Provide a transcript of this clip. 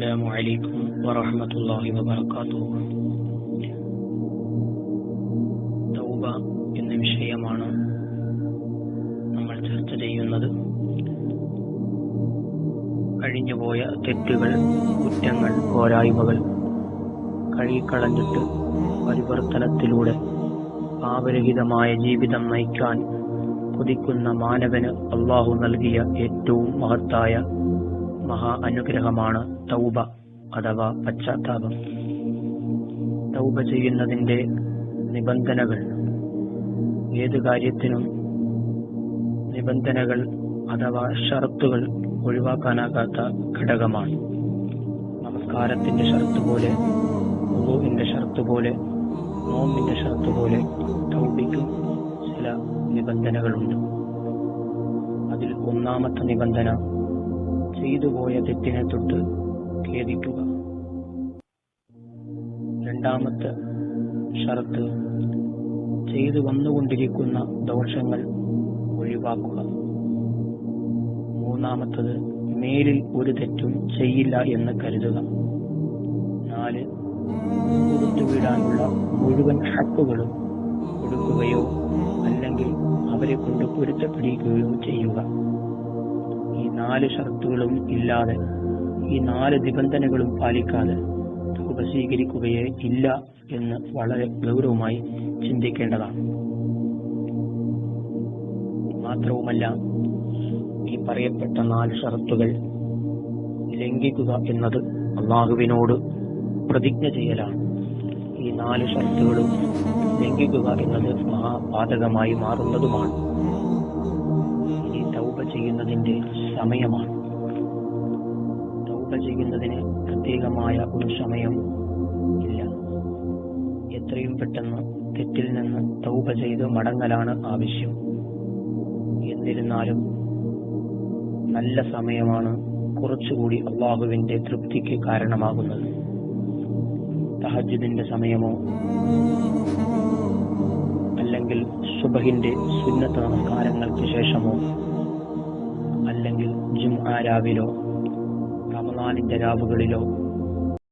السلام عليكم ورحمة الله وبركاته തൗബ എന്ന വിഷയമാണ് നമ്മൾ ചർച്ച ചെയ്യുന്നത് കഴിഞ്ഞുപോയ തെറ്റുകൾ കുറ്റങ്ങൾ പോരായ്മകൾ കഴുകിക്കളഞ്ഞിട്ട് പരിവർത്തനത്തിലൂടെ പാപരഹിതമായ ജീവിതം നയിക്കാൻ കൊതിക്കുന്ന മാനവന് അള്ളാഹു നൽകിയ ഏറ്റവും മഹത്തായ മഹാ അനുഗ്രഹമാണ് തൗബ അഥവാ പശ്ചാത്താപം. തൗബ ചെയ്യുന്നതിന്റെ നിബന്ധനകൾ. ഏത് കാര്യത്തിനും നിബന്ധനകൾ അഥവാ ഷർത്തുകൾ ഒഴിവാക്കാനാകാത്ത ഘടകമാണ്. നമസ്കാരത്തിന്റെ ഷർത്ത് പോലെ ഉളുവിന്റെ ഷർത്ത് പോലെ നോമ്പിന്റെ ഷർത്ത് പോലെ തൗബയ്ക്കും ചില നിബന്ധനകളുണ്ട്. അതിൽ ഒന്നാമത്തെ നിബന്ധന ചെയ്തു പോയ തെറ്റിനെ തൊട്ട് ഖേദിക്കുക. രണ്ടാമത്തെ ഷർത്ത് ചെയ്തു വന്നുകൊണ്ടിരിക്കുന്ന ദോഷങ്ങൾ ഒഴിവാക്കുക. മൂന്നാമത്തത് മേലിൽ ഒരു തെറ്റും ചെയ്യില്ല എന്ന് കരുതുക. നാല് കൊടുത്തുവിടാനുള്ള മുഴുവൻ ഹക്കുകളും കൊടുക്കുകയോ അല്ലെങ്കിൽ അവരെ കൊണ്ട് പൊരുത്തപ്പെടുകയോ ചെയ്യുക. നാല് ഷർത്തുകളും ഇല്ലാതെ ഈ നാല് നിബന്ധനകളും പാലിക്കാതെ തൗബ സ്വീകരിക്കുകയേ ഇല്ല എന്ന് വളരെ ഗൗരവമായി ചിന്തിക്കേണ്ടതാണ്. മാത്രവുമല്ല ഈ പറയപ്പെട്ട നാല് ഷർത്തുകൾ ലംഘിക്കുക എന്നത് അള്ളാഹുവിനോട് പ്രതിജ്ഞ ചെയ്യലാണ്. ഈ നാല് ഷർത്തുകളും ലംഘിക്കുക എന്നത് മഹാപാതകമായി മാറുന്നതുമാണ്. ഈ തൗബ ചെയ്യുന്നതിന്റെ സമയമാണ്. തൗബ ചെയ്യുന്നതിന് പ്രത്യേകമായ ഒരു സമയം ഇല്ല. എത്രയും പെട്ടെന്ന് തെറ്റിൽ നിന്ന് തൗബ ചെയ്ത് മടങ്ങലാണ് ആവശ്യം. എന്നിരുന്നാലും നല്ല സമയമാണ് കുറച്ചുകൂടി അള്ളാഹുവിന്റെ തൃപ്തിക്ക് കാരണമാകുന്നത്. തഹജിദിന്റെ സമയമോ അല്ലെങ്കിൽ സുബഹിന്റെ സുന്നത്ത് നമസ്കാരങ്ങൾക്ക് ശേഷമോ അല്ലെങ്കിൽ ജുംആ രാവിലോ റമളാനിന്റെ രാവുകളിലോ